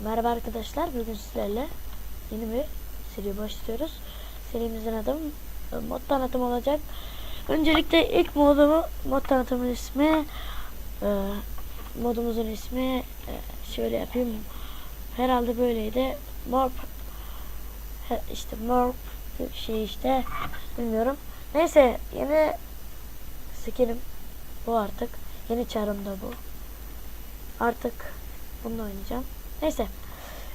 Merhaba arkadaşlar. Bugün sizlerle yeni bir seri başlıyoruz. Serimizin adı mod tanıtım olacak. Öncelikle ilk modumu mod tanıtımın ismi e, modumuzun ismi e, şöyle yapayım. Herhalde böyleydi. Morp işte morp şey işte bilmiyorum. Neyse yeni skinim bu artık. Yeni çarım da bu. Artık bunu oynayacağım. Neyse.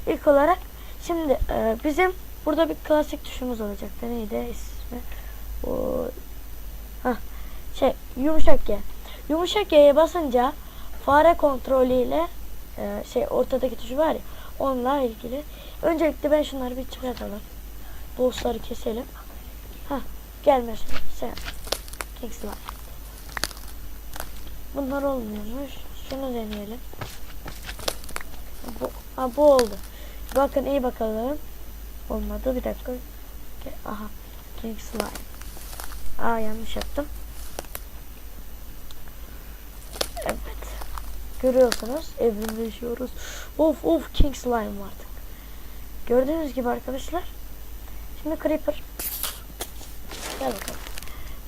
İlk olarak şimdi e, bizim burada bir klasik tuşumuz olacaktı. Neydi ismi? O Hah, şey yumuşak G. Yumuşak G'ye basınca fare kontrolü ile e, şey ortadaki tuşu var ya onunla ilgili. Öncelikle ben şunları bir çıkartalım. Bossları keselim. Hah gelmesin. Sen. Kingsler. Bunlar olmuyormuş. Şunu deneyelim. Bu, ha, bu oldu. Bakın iyi bakalım. Olmadı. Bir dakika. Aha. King Slime. Aa yanlış yaptım. Evet. Görüyorsunuz. Evrimleşiyoruz. Of of King Slime artık. Gördüğünüz gibi arkadaşlar. Şimdi Creeper. Gel bakalım.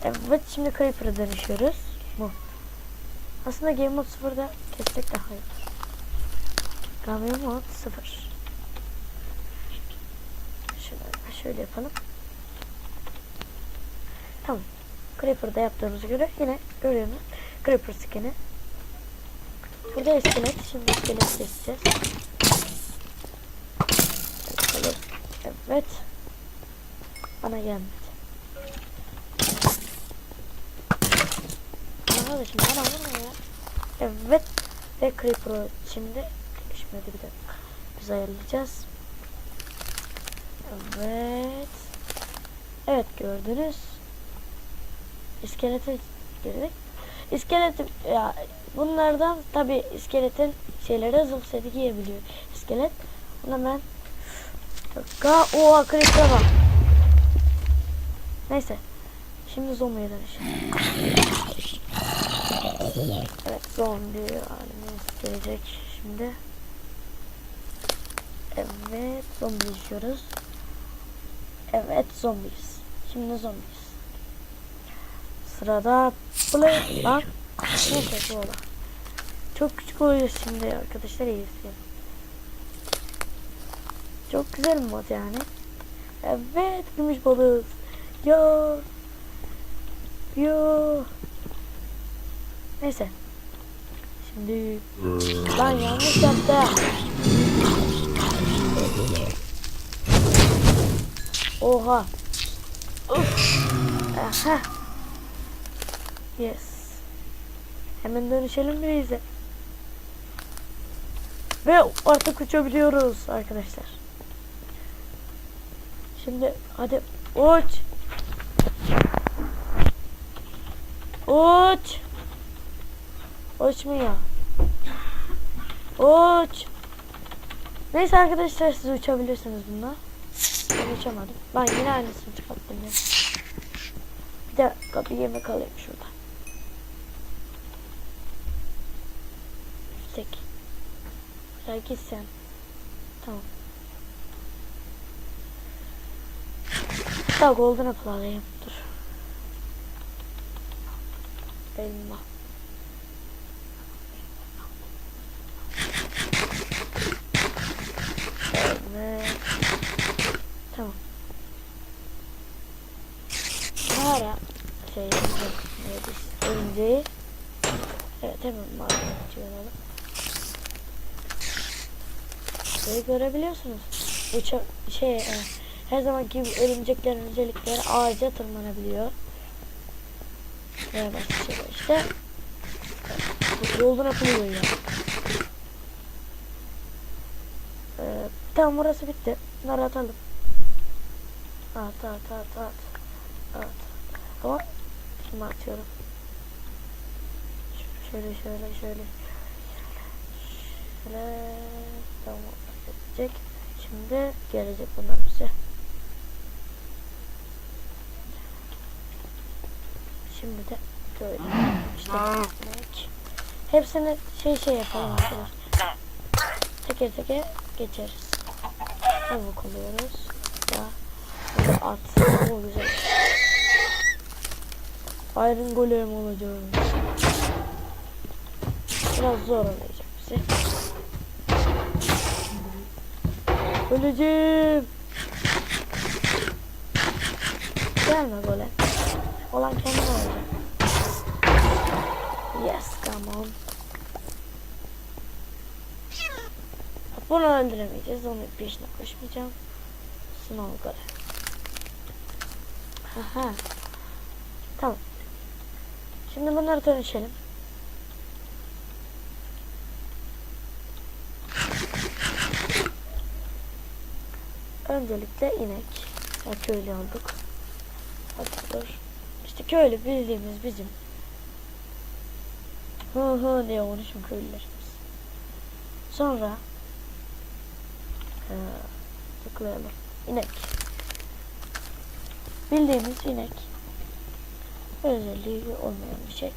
Evet şimdi Creeper'a dönüşüyoruz. Bu. Aslında Game Mode 0'da kessek daha iyi Game Mode 0. Şöyle, şöyle yapalım. Tamam. Creeper'da yaptığımıza göre yine görüyorsunuz. Creeper skin'i. Burada iskelet. Şimdi iskelet keseceğiz. Bakalım. Evet. Bana gelmedi. Arkadaşım bana vurma ya. Evet. Ve Creeper'ı şimdi düşmedi bir dakika. Biz ayarlayacağız. Evet. Evet gördünüz. İskelete girdik. İskelet ya bunlardan tabi iskeletin şeyleri seti giyebiliyor. İskelet. Ona ben Ga oha Creeper'a bak. Neyse. Şimdi zombiye dönüşelim. Evet zombi halimiz gelecek şimdi. Evet zombi yaşıyoruz. Evet zombiyiz. Şimdi zombiyiz. Sırada play lan. Neyse bu ola. Çok küçük oluyor şimdi arkadaşlar iyi izleyelim. Çok güzel mod yani. Evet gümüş balığı. Yo. Yo. Neyse. Şimdi lan yanlış yaptı. Oha. Uf. Aha. Yes. Hemen dönüşelim bize. Ve artık uçabiliyoruz arkadaşlar. Şimdi hadi uç. Uç. Uçmuyor. Uç. Neyse arkadaşlar siz uçabilirsiniz bununla. Ben uçamadım. Ben yine aynısını çıkarttım ya. Bir dakika bir yemek alayım şurada. Tek. Ya git sen. Tamam. Daha golden apple alayım. Dur. Elma. Evet. Tamam. Mağara şey neydi? Örümceği. Evet hemen mağara açıyorum. Şeyi görebiliyorsunuz. Uça şey e, her zaman gibi örümceklerin özellikleri ağaca tırmanabiliyor. Ve başka şeyler işte. Yoldan atılıyor ya. Ee, tamam burası bitti. Bunları atalım. At at at at. At. Ama şimdi atıyorum. Şöyle şöyle şöyle. Şöyle. Tamam. Gelecek. Şimdi gelecek bunlar bize. Şimdi de böyle. İşte. Hepsini şey şey yapalım arkadaşlar. Teker teker geçeriz. Tavuk oluyoruz. Ya burada at. O güzel. Iron Golem olacağız. Biraz zor olacak bize. Öleceğim. Gelme golem. Olan kendine olacak. Yes, come on. Bunu öldüremeyeceğiz. Onun peşine koşmayacağım. Sınav golem. Aha. Tamam. Şimdi bunları dönüşelim. Öncelikle inek. Ya köylü. Hadi dur. İşte köylü bildiğimiz bizim. Hı hı diye konuşun köylülerimiz. Sonra ee, tıklayalım. İnek. Bildiğimiz inek. Özelliği olmayan bir şey.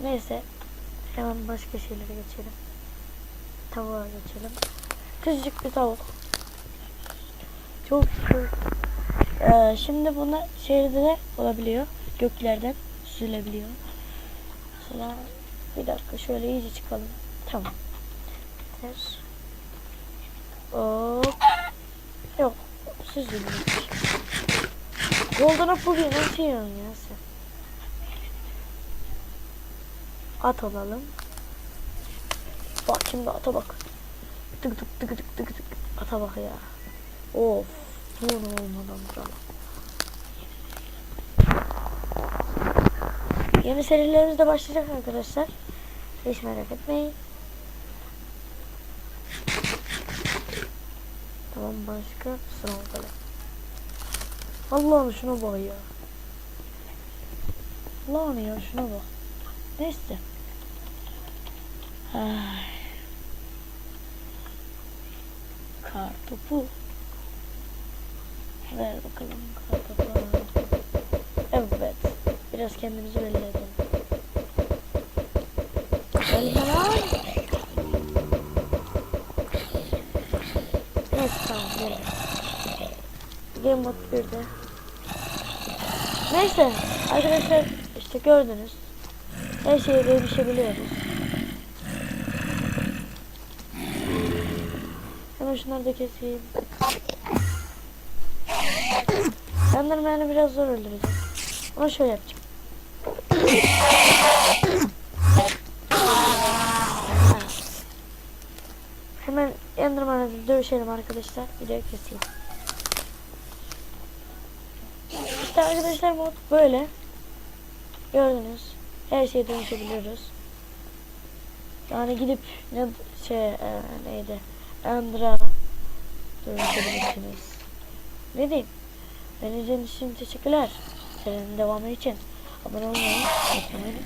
Neyse. Hemen başka şeylere geçelim. Tavuğa geçelim. Küçücük bir tavuk. Çok. Ee, şimdi bunu şehirde de olabiliyor. Göklerden süzülebiliyor. Mesela bir dakika şöyle iyice çıkalım. Tamam. Ters. Hop. Yok. Süzülmüş. Golden Apple'ı nasıl yiyorsun ya sen? At olalım. Bak şimdi ata bak. Tık tık tık tık tık tık. Ata bak ya. Of. Bunu olmadan duramam. Yeni serilerimiz de başlayacak arkadaşlar. Hiç merak etmeyin. Tamam başka sınav kalem. Allah'ım şuna bak ya. Allah'ım ya şuna bak. Neyse. Ay. Kartopu. Ver bakalım kartopu. Evet. Biraz kendimizi belli edelim. Lan. Neyse tamam gelin. Game mode 1'de. Neyse arkadaşlar işte gördünüz. Her şeye dönüşebiliyoruz. Hemen şunları da keseyim. Enderman'ı biraz zor öldüreceğim. Ama şöyle yapacağım. Hemen Enderman'ı dövüşelim arkadaşlar. Videoyu keseyim. İşte arkadaşlar mod böyle. Gördünüz. Her şeye dönüşebiliyoruz. Yani gidip ne şey e, neydi? Ender'a dönüşebilirsiniz. Ne diyeyim? Beni izlediğiniz için teşekkürler. Serinin devamı için abone olmayı unutmayın.